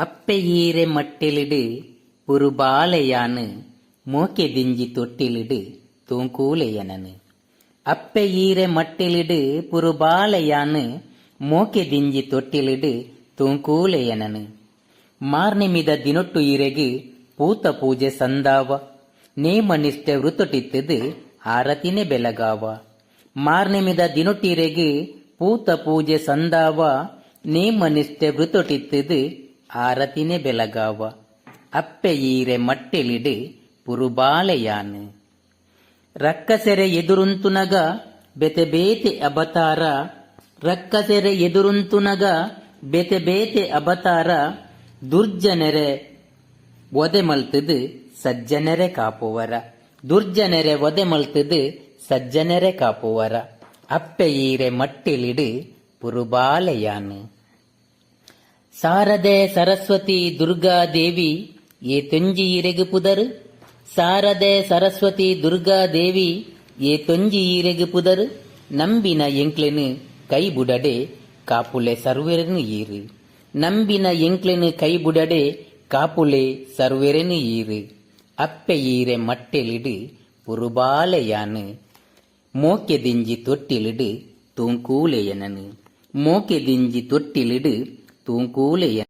ಅಪ್ಪೆಯೀರೆ ಮಟ್ಟೆಲಿಡು ಪುರುಬಾಲೆಯಾನು ಮೋಕೆ ದಿಂಜಿ ತೊಟ್ಟಿಲಿಡು ತೂಂಕೂಲೆಯನನು ಅಪ್ಪೆಯೀರೆ ಪುರು ಪುರುಬಾಲೆಯಾನು ಮೋಕೆ ದಿಂಜಿ ತೊಟ್ಟಿಲಿಡು ತೂಂಕೂಲೆಯನನು ಮಾರ್ನಿಮಿದ ದಿನೊಟ್ಟು ಇರೆಗೆ ಪೂತ ಪೂಜೆ ಸಂದಾವ ನೇಮನಿಷ್ಠೆ ವೃತೊಟಿತ್ತದು ಆರತಿನೆ ಬೆಲಗಾವ ಮಾರ್ನಿಮಿದ ದಿನೊಟ್ಟಿರೆಗೆ ಪೂತ ಪೂಜೆ ಸಂದಾವ ನೇಮನಿಷ್ಠೆ ವೃತೊಟಿತ್ತದು ಆರತಿನೆ ಅಪ್ಪೆ ಈರೆ ಮಟ್ಟೆಲಿಡು ಪುರುಬಾಲೆಯಾನು ರಕ್ಕಸೆರೆ ಎದುರುಂತುನಗ ಬೆತೆ ಬೇತೆ ಅಬತಾರ ರಕ್ಕಸೆರೆ ಎದುರುಂತುನಗ ಬೆತೆ ಬೇತೆ ಅಬತಾರ ದುರ್ಜನೆರೆ ಒದೆ ಮಲ್ತದು ಸಜ್ಜನರೆ ಕಾಪುವರ. ದುರ್ಜನರೆ ಒದೆ ಮಲ್ತದು ಸಜ್ಜನರೆ ಕಾಪುವರ. ಅಪ್ಪೆ ಈರೆ ಮಟ್ಟಿಲಿಡು ಪುರುಬಾಲೆಯಾನು ಸಾರದೆ ಸರಸ್ವತಿ ದುರ್ಗಾದೇವಿ ಏ ತೊಂಜಿ ಇರೆಗು ಪುದರು ಸಾರದೆ ಸರಸ್ವತಿ ದುರ್ಗಾದೇವಿ ಏ ತೊಂಜಿ ಇರೆಗು ಪುದರು ನಂಬಿನ ಎಂಕ್ಲೆನು ಕೈ ಬುಡಡೆ ಕಾಪುಲೆ ಸರ್ವೆರನು ಈರು. ನಂಬಿನ ಎಂಕ್ಲೆನು ಕೈ ಬುಡಡೆ ಕಾಪುಲೆ ಸರ್ವೆರನು ಈರು. ಅಪ್ಪೆ ಈರೆ ಮಟ್ಟೆಲಿಡು ಪುರುಬಾಲೆಯಾನು. ಮೋಕೆ ದಿಂಜಿ ತೊಟ್ಟಿಲಿಡು ತೂಂಕೂಲೆಯನನು. ಮೋಕೆ ದಿಂಜಿ ತೊಟ್ಟಿಲಿಡು Tunggu kulai ya.